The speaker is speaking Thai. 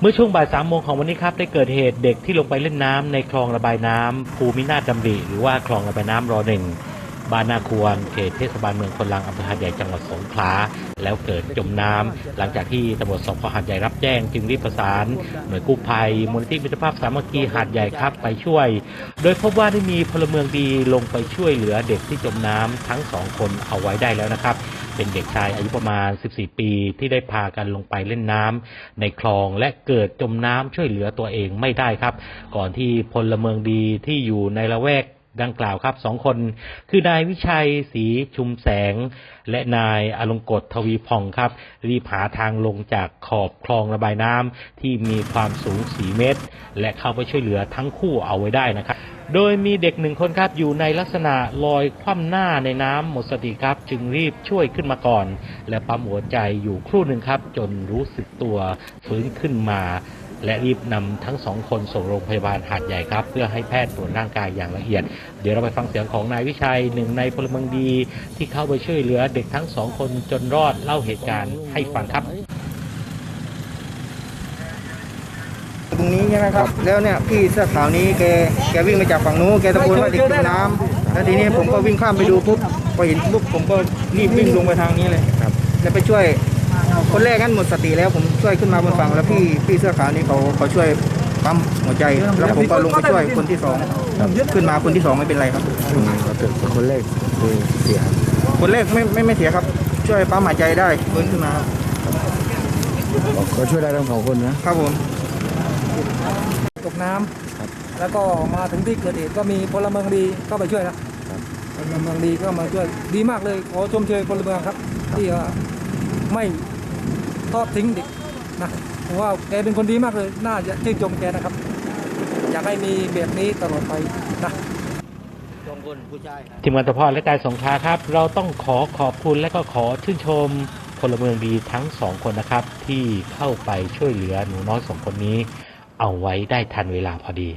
เมื่อช่วงบ่ายสามโมงของวันนี้ครับได้เกิดเหตุเด็กที่ลงไปเล่นน้ำในคลองระบายน้ำภูมินาถดำริหรือว่าคลองระบายน้ำรอหนึ่งบ้านนาควรเขตเทศบาลเมืองคนลังอำเภอหาดใหญ่จังหวัดสงขลาแล้วเกิดจมน้ำหลังจากที่ตำรวจสพหาดใหญ่รับแจ้งจึงรีบประสาน หน่วยกู้ภัยมูลนิธิมิตรภาพสามัคคีหาดใหญ่ครับไปช่วย โดยพบว่าได้มีพลเมืองดีลงไปช่วยเหลือเด็กที่จมน้ำทั้งสองคนเอาไว้ได้แล้วนะครับ เป็นเด็กชายอายุประมาณ 14 ปีที่ได้พากันลงไปเล่นน้ำในคลองและเกิดจมน้ำช่วยเหลือตัวเองไม่ได้ครับ ก่อนที่พลเมืองดีที่อยู่ในละแวกดังกล่าวครับสองคน คือนายวิชัยศรีชุมแสง และนายอลงกฎทวีพองครับ รีบหาทางลงจากขอบคลองระบายน้ำที่มีความสูง 4 เมตร และเข้าไปช่วยเหลือทั้งคู่เอาไว้ได้นะครับ โดยมีเด็กหนึ่งคนครับอยู่ในลักษณะลอยคว่ำหน้าในน้ำหมดสติครับ จึงรีบช่วยขึ้นมาก่อน และปั๊มหัวใจอยู่ครู่หนึ่งครับ จนรู้สึกตัวฟื้นขึ้นมา และรีบนำทั้งสองคนส่งโรงพยาบาลหาดใหญ่ครับ เพื่อให้แพทย์ตรวจร่างกายอย่างละเอียด เดี๋ยวเราไปฟังเสียงของนายวิชัยหนึ่งในพลเมืองดี ที่เข้าไปช่วยเหลือเด็กทั้งสองคนจนรอดเล่าเหตุการณ์ให้ฟังครับ ตรงนี้ ใช่ไหมครับ แล้วเนี่ยพี่เสื้อขาวนี้แกแกวิ่งมาจากฝั่งนู้นแกตะโกนว่าเด็กจมน้ำแล้วทีนี้ผมก็วิ่งข้ามไปดูปุ๊บพอเห็นปุ๊บผมก็รีบวิ่งลงไปทางนี้เลยครับ แล้วไปช่วยคนแรกนั้นหมดสติแล้วผมช่วยขึ้นมาบนฝั่งแล้วพี่พี่เสื้อขาวนี้เขาเขาช่วยปั๊มหัวใจแล้วผมก็ลงไปช่วยคนที่สองขึ้นมาคนที่สองไม่เป็นไรครับคนแรกคือเสีย คนแรกไม่ไม่ไม่เสียครับ ช่วยปั๊มหายใจได้ฟื้นขึ้นมาครับก็ช่วยได้ทั้งสองคนนะครับผม ตกน้ำแล้วก็มาถึงที่เกิดเหตุก็มีพลเมืองดีเข้าไปช่วยนะพลเมืองดีก็มาช่วยดีมากเลยขอชมเชยพลเมืองครับ ที่ว่าไม่ทอดทิ้งเด็กนะผมว่าแกเป็นคนดีมากเลยน่าจะชื่นชมแกนะครับ อยากให้มีแบบนี้ตลอดไปนะทีมงานตะพอและกายสงขลาครับ เราต้องขอขอบคุณและก็ขอชื่นชมพลเมืองดีทั้งสองคนนะครับ ที่เข้าไปช่วยเหลือหนูน้อยสองคนนี้ เอาไว้ได้ทันเวลาพอดี